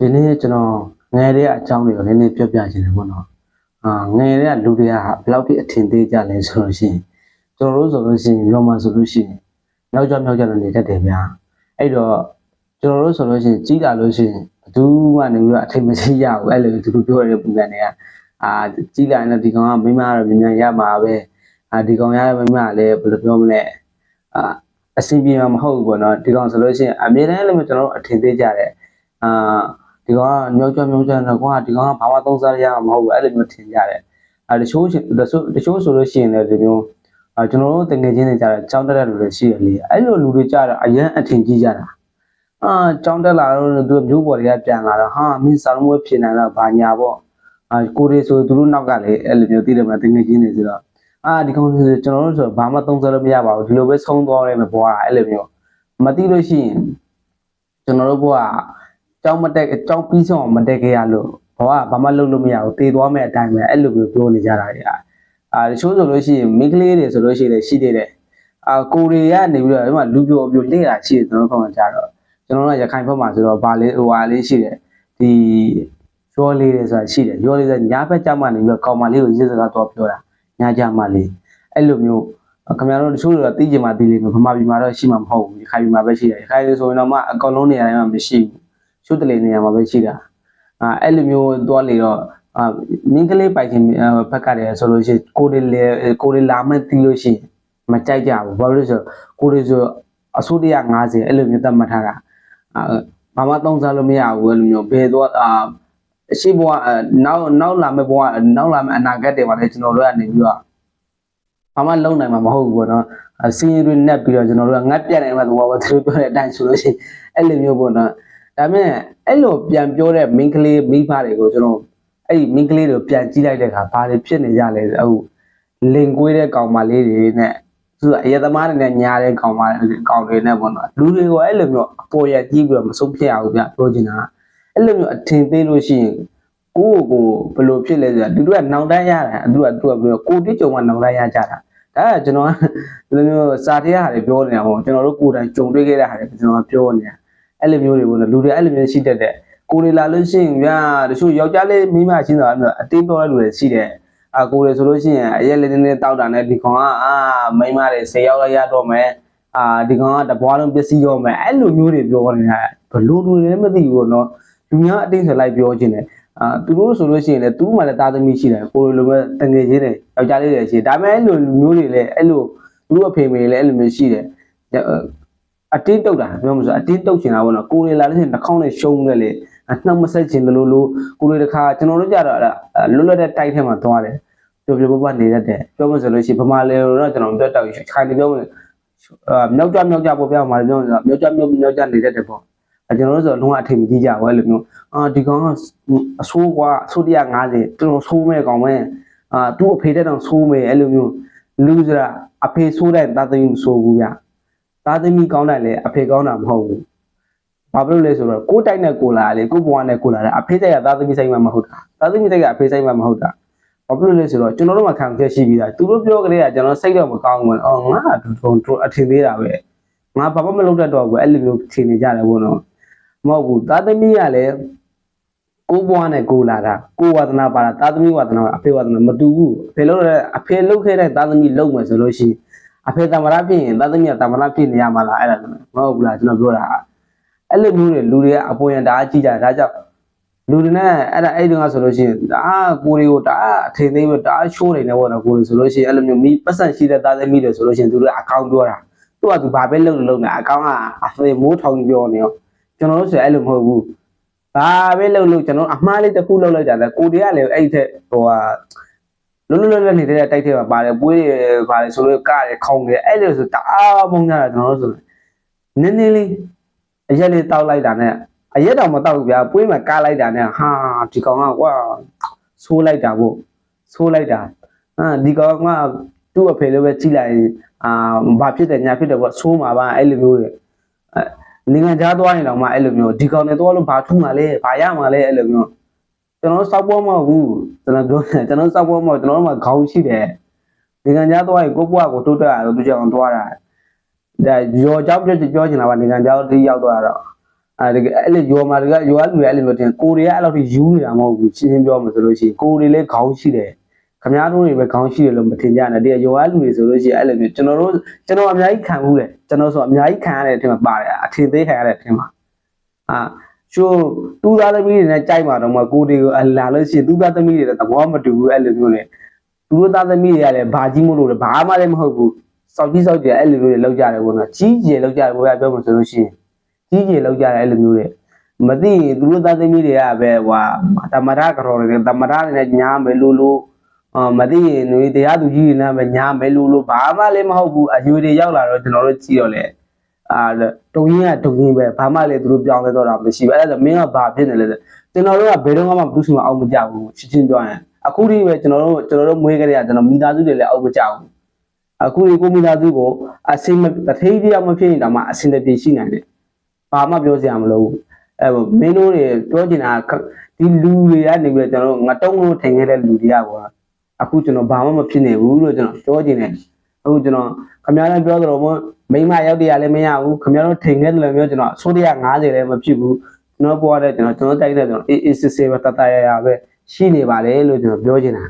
ဒီနေ့ကျွန်တော်ငယ်တဲ့အကြောင်းတွေကိုနည်းနည်းပြောပြချင်တယ်ပေါ့နော်အာငယ်တဲ့လူတွေကဘယ်လောက်ထိအထင်သေးကြလဲဆိုလို့ရှိရင်ကျွန်တော်တို့ဆိုလို့ရှိရင်ရောမဆိုလို့ရှိရင်နောက်ကျောင်းနောက်ကျောင်းနေတတ်တယ်ဗျာအဲ့တော့ကျွန်တော်တို့ဆိုလို့ရှိရင်ကြီးလာလို့ရှိရင်ဘယ်သူမှနေပြီးတော့အထင်မရှိရဘူးအဲ့လိုသူတို့ပြောရတဲ့ပုံစံတွေကအာကြီးလာရင်ဒီကောင်ကမိမကတော့မြန်မြန်ရမှာပဲအာဒီကောင်ရတဲ့မိမကလည်းဘယ်လိုပြောမလဲအာအစီပြေမှာမဟုတ်ဘူးပေါ့နော်ဒီကောင်ဆိုလို့ရှိရင်အမြဲတမ်းလည်းကျွန်တော်တို့အထင်သေးကြတယ်အာ ဒီကောင်ကမြောက်ကျွမ်းမြောက်ကျွမ်းတော့ကွာဒီကောင်ကဘာမှသုံးစားရမှာမဟုတ်ဘူးအဲ့လိုမျိုးထင်ကြတယ်အာတချို့ရှင်တချို့တချို့ဆိုလို့ရှိရင်လည်းဒီမျိုးအာကျွန်တော်တို့တကယ်ချင်းတွေကြတယ်ကြောင်းတက်တဲ့လူတွေရှိတယ်လေအဲ့လိုလူတွေကြတာအရင်အထင်ကြီးကြတာအာကြောင်းတက်လာတော့သူမျိုးပေါ်တွေကပြန်လာတော့ဟာမင်းစာလုံးဝဲဖြစ်နေတော့ဘာညာပေါ့အာကိုရီဆိုသူတို့နောက်ကလေအဲ့လိုမျိုးသိတယ်မလားတကယ်ချင်းတွေဆိုတော့အာဒီကောင်ဆိုကျွန်တော်တို့ဆိုဘာမှသုံးစားလို့မရပါဘူးဒီလိုပဲဆုံးသွားတယ်မဘွားအဲ့လိုမျိုးမသိလို့ရှိရင်ကျွန်တော်တို့ဘွား ကြောင်းမတက်ကြောင်းပြီးဆုံးအောင်မတက်ခဲ့ရလို့ဘွားဘာမှလုပ်လို့မရဘူးတည်သွားမဲ့အတိုင်းပဲအဲ့လိုမျိုးပြောနေကြတာတွေအာအာတချို့ဆိုလို့ရှိရင်မိန်းကလေးတွေဆိုလို့ရှိရင်လည်းရှိသေးတယ်အာကိုရီကနေပြီးတော့ဒီမှာလူပြိုအပြိုလှည့်တာရှိတယ်ကျွန်တော်တို့ကကြတော့ကျွန်တော်တို့ကရခိုင်ဘက်မှာဆိုတော့ဗာလေးဟိုဟာလေးရှိတယ်ဒီရောလေးတွေဆိုတာရှိတယ်ရောလေးဆိုညာဘက်ကြမှာနေပြီးတော့ကောင်မလေးကိုရစ်စကားတော့ပြောတာညာကြမှာလေးအဲ့လိုမျိုးခင်ဗျားတို့တချို့တွေကသိကြမှာသိလိမ့်မယ်ဗမာပြည်မှာတော့ရှိမှာမဟုတ်ဘူးရခိုင်ပြည်မှာပဲရှိတယ်ရခိုင်ပြည်ဆိုရင်တော့မှအကောင်လုံးနေရာတိုင်းမှာမရှိဘူး ချို့တလေနေရာမှာပဲရှိတာအာအဲ့လိုမျိုးသွားလေတော့အာမင်းကလေးပိုင်ခြင်းဘက်ကတည်းကဆိုလို့ရှိရင်ကိုရီလေကိုရီလာမဲ့တီးလို့ရှိရင်မကြိုက်ကြဘူးဘာလို့လဲဆိုတော့ကိုရီဆိုအစိုး150အဲ့လိုမျိုးသတ်မှတ်ထားတာအာဘာမှသုံးစားလို့မရဘူးအဲ့လိုမျိုးဘယ်တော့အာရှိဘဝနောက်နောက်လာမဲ့ဘဝနောက်လာမဲ့အနာဂတ်တွေမှာလည်းကျွန်တော်တို့ကနေပြီးတော့ဘာမှလုံနိုင်မှာမဟုတ်ဘူးပေါ့နော်အစင်းရီတွေနဲ့ပြီးတော့ကျွန်တော်တို့ကငတ်ပြတ်နေမှာသဘောပေါ့သူတို့ပြောတဲ့အတိုင်းဆိုလို့ရှိရင်အဲ့လိုမျိုးပေါ့နော် ဒါပေမဲ့အဲ့လိုပြန်ပြောတဲ့ main ကလေးမိဖတွေကိုကျွန်တော်အဲ့ဒီ main ကလေးတွေကိုပြန်ကြည့်လိုက်တဲ့အခါဘာတွေဖြစ်နေကြလဲအခုလင်ကွေးတဲ့ကောင်မလေးတွေနဲ့သူအရသမားတွေနဲ့ညာတဲ့ကောင်မကောင်တွေနဲ့ပေါ့နော်လူတွေကိုအဲ့လိုမျိုးအပေါ်ရကြီးပြီးတော့မဆုံးဖြတ်အောင်ဗျပြောချင်တာအဲ့လိုမျိုးအထင်သေးလို့ရှိရင်ကိုယ့်ကိုဘယ်လိုဖြစ်လဲဆိုတာသူတို့ကနောင်တန်းရတာသူကသူကပြောကိုတိကြုံကနောင်တန်းရကြတာဒါကကျွန်တော်ကဒီလိုမျိုးစာထဲဟာတွေပြောနေတာပေါ့ကျွန်တော်တို့ကိုယ်တိုင်ကြုံတွေ့ခဲ့တဲ့ဟာတွေကျွန်တော်ကပြောနေတာ အဲ့လိုမျိုးတွေပေါ့နော်လူတွေအဲ့လိုမျိုးရှိတတ်တဲ့ကိုယ်တွေလာလို့ရှိရင်ဗျာတချို့ယောက်ျားလေးမိမချင်းဆိုတာအတင်းပြောတဲ့လူတွေရှိတယ်အာကိုယ်တွေဆိုလို့ရှိရင်အရက်လေးလေးတောက်တာနဲ့ဒီကောင်ကအာမိမတွေဆေးရောက်လိုက်ရတော့မယ်အာဒီကောင်ကတပွားလုံးပစ္စည်းရောမယ်အဲ့လိုမျိုးတွေပြောနေတာဘလို့လူတွေလည်းမသိဘူးပေါ့နော်လူများအတင်းဆိုလိုက်ပြောခြင်းတယ်အာသူတို့ဆိုလို့ရှိရင်လည်းသူ့မှာလည်းသားသမီးရှိတယ်ကိုယ်လိုပဲတငယ်ချင်းတွေယောက်ျားလေးတွေရှိတယ်ဒါပေမဲ့အဲ့လိုလူမျိုးတွေလည်းအဲ့လိုသူတို့အဖေမေလည်းအဲ့လိုမျိုးရှိတယ် အတင်းတုတ်တာပြောမှဆိုအတင်းတုတ်ချင်တာပေါ့နော်ကိုယ်တွေလာလို့ရှိရင်တစ်ခေါက်နဲ့ရှုံးတယ်လေနှောက်မဆက်ချင်တယ်လို့လို့ကိုယ်တွေတစ်ခါကျွန်တော်တို့ကြတော့လွတ်လပ်တဲ့တိုက်ထဲမှာသွားတယ်ပြောပြပပနေတတ်တယ်ပြောမှဆိုလို့ရှိရင်ဗမာလေတော့ကျွန်တော်ပြောတောက်ခိုင်နေပြောမှအာမြောက်ကြမြောက်ကြပေါ့ပြောမှာပြောမြောက်ကြမြောက်မြောက်ကြနေတတ်တယ်ပေါ့အဲကျွန်တော်တို့ဆိုလုံးဝအထင်မကြီးကြဘူးအဲ့လိုမျိုးအာဒီကောင်ကအဆိုးကွာအဆိုး150ကျွန်တော်ဆိုးမဲ့ကောင်ပဲအာသူ့အဖေတဲ့တောင်ဆိုးမယ်အဲ့လိုမျိုးလူဆိုတာအဖေဆိုးတဲ့သားသမီးမဆိုးဘူးဗျ သားသမီးကောင်းတယ်လေအဖေကောင်းတာမဟုတ်ဘူးဘာဖြစ်လို့လဲဆိုတော့ကိုယ်တိုက်နဲ့ကိုလာလေကိုဘွားနဲ့ကိုလာတယ်အဖေတိုက်ကသားသမီးဆိုင်မှမဟုတ်တာသားသမီးတိုက်ကအဖေဆိုင်မှမဟုတ်တာဘာဖြစ်လို့လဲဆိုတော့ကျွန်တော်တို့မှခံချက်ရှိပြီးသားသူတို့ပြောကြတဲ့ကကျွန်တော်စိတ်တော့မကောင်းဘူးအော်ငါအထင်အထင်သေးတာပဲငါဘာမှမလုပ်တတ်တော့ဘူးအဲ့လိုမျိုးထင်နေကြတယ်ဘုံတော့မဟုတ်ဘူးသားသမီးကလည်းကိုဘွားနဲ့ကိုလာတာကိုဝါသနာပါတာသားသမီးဝါသနာအဖေဝါသနာမတူဘူးအဖေလုပ်တဲ့အဖေလုပ်ခဲ့တဲ့သားသမီးလုပ်မယ်ဆိုလို့ရှိရင် အဖေတမရဖြစ်ရင်သားသမီးကတမရဖြစ်နေရမှာလားအဲ့ဒါဆိုမဟုတ်ဘူးလားကျွန်တော်ပြောတာအဲ့လိုမျိုးတွေလူတွေကအပေါ်ရန်တအားကြီးကြတယ်ဒါကြောင့်လူတွေနဲ့အဲ့ဒါအဲ့ဒီကဆိုလို့ရှိရင်ဒါကိုတွေကိုဒါအထင်သေးပဲဒါရှိုးနေတယ်ပေါ့နော်ကိုတွေဆိုလို့ရှိရင်အဲ့လိုမျိုးမိပတ်စံရှိတဲ့သားသမီးတွေဆိုလို့ရှိရင်သူတို့အကောင့်ပြောတာသူကသူဘာပဲလုပ်လို့လုပ်နေအကောင့်ကအဖေမိုးထောင်ပြောနေရောကျွန်တော်တို့ဆိုအဲ့လိုမဟုတ်ဘူးဘာပဲလုပ်လို့ကျွန်တော်အမှားလေးတစ်ခုလုပ်လိုက်တာလေကိုတွေကလည်းအဲ့ထက်ဟိုဟာ လွတ်လွတ်လပ်လပ်နေတဲ့တိုက်ထဲမှာပါတယ်ပွေးရပါတယ်ဆိုလို့ကရခေါင်းတယ်အဲ့လိုဆိုတအားပုံကြတာကျွန်တော်တို့ဆိုနည်းနည်းလေးအရက်လေးတောက်လိုက်တာနဲ့အရက်တော့မတောက်ဘူးဗျာပွေးမှာကားလိုက်တာနဲ့ဟာဒီကောင်ကကွာဆိုးလိုက်တာပေါ့ဆိုးလိုက်တာဟာဒီကောင်ကသူ့အဖေလိုပဲကြည့်လိုက်အာဘာဖြစ်တယ်ညာဖြစ်တယ်ပေါ့ဆိုးမှာပါအဲ့လိုမျိုးတွေနိုင်ငံခြားသွားရင်တော့မှအဲ့လိုမျိုးဒီကောင်နဲ့သွားလို့ဘာထူးမှာလဲဘာရမှာလဲအဲ့လိုမျိုး ကျွန်တော်စောက်ပေါ်မဟုတ်ဘူးကျွန်တော်ပြောကျွန်တော်စောက်ပေါ်မဟုတ်ကျွန်တော်တို့မှာခေါင်းရှိတယ်ဒီကံကြားသွားရင်ကိုဘွားကိုတိုးတက်ရတော့သူကြောင့်သွားတာဒါရောကြောက်ပြောပြောချင်တာပါဒီကံကြားတိရောက်သွားတော့အဲဒီအဲ့လေရောမာတွေကရောလူတွေအဲ့လိုမျိုးတင်ကိုတွေကအဲ့လောက်ထိယူနေတာမဟုတ်ဘူးရှင်းရှင်းပြောမှဆိုလို့ရှိရင်ကိုတွေလည်းခေါင်းရှိတယ်ခမားတို့တွေပဲခေါင်းရှိတယ်လို့မထင်ကြနဲ့တကယ်ယောဂလူတွေဆိုလို့ရှိရင်အဲ့လိုမျိုးကျွန်တော်တို့ကျွန်တော်အများကြီးခံဘူးလေကျွန်တော်ဆိုအများကြီးခံရတဲ့အထင်မှာပါတယ်အထင်သေးခံရတဲ့အထင်မှာအာ ချိုးသူ့သားသမီးတွေနဲ့ကြိုက်မှာတော့မကိုတွေကိုအလာလို့ရှိရင်သူ့သားသမီးတွေလည်းသဘောမတူဘူးအဲ့လိုမျိုးလေသူတို့သားသမီးတွေကလည်းဘာကြီးမလို့လဲဘာမှလည်းမဟုတ်ဘူးစောက်ကြီးစောက်ကြီးအဲ့လိုမျိုးတွေလောက်ကြတယ်ပေါ့နော်ကြီးကြီးလောက်ကြတယ်ဘိုးကပြောမှဆိုလို့ရှိရင်ကြီးကြီးလောက်ကြတယ်အဲ့လိုမျိုးတွေမသိရင်သူတို့သားသမီးတွေကပဲဟွာတမရကရော်တွေတမရတွေနဲ့ညားမယ်လို့လို့အာမသိရင်တွေတရားသူကြီးတွေနဲ့ပဲညားမယ်လို့လို့ဘာမှလည်းမဟုတ်ဘူးအယူတွေရောက်လာတော့ကျွန်တော်တို့ကြည့်တော့လေ အာတုံရင်းကတုံရင်းပဲဘာမှလည်းသူတို့ပြောင်းလဲတော့တာမရှိဘူးအဲ့ဒါဆိုမင်းကဘာဖြစ်နေလဲဆိုကျွန်တော်တို့ကဘယ်တော့မှဘူးစုမအောင်မကြဘူးရှင်းရှင်းပြောရင်အခုဒီပဲကျွန်တော်တို့ကျွန်တော်တို့မွေးကြတဲ့ကကျွန်တော်မိသားစုတွေလည်းအောင်မကြဘူးအခုဒီကိုမိသားစုကိုအစင်မတထေးတရားမဖြစ်ရင်တော့မှအစင်တပြေရှိနိုင်တယ်ဘာမှပြောစရာမလိုဘူးအဲမင်းတို့တွေပြောချင်တာခဒီလူတွေကနေပြီးတော့ကျွန်တော်တို့ငတုံးလို့ထင်ခဲ့တဲ့လူတွေကကွာအခုကျွန်တော်ဘာမှမဖြစ်နေဘူးလို့ကျွန်တော်ပြောချင်တယ် အခုကျွန်တော်ခမရမ်းပြောသလိုမျိုးမိမရောက်တရားလည်းမရဘူးခမရတို့ထင်ခဲ့တယ်လို့မျိုးကျွန်တော်အစိုးရ90လည်းမဖြစ်ဘူးကျွန်တော်ပေါ်တဲ့ကျွန်တော်ကျွန်တော်တိုက်တဲ့ကျွန်တော်အေးအေးစစ်စစ်ပဲတတရရပဲရှိနေပါလေလို့ကျွန်တော်ပြောချင်တာ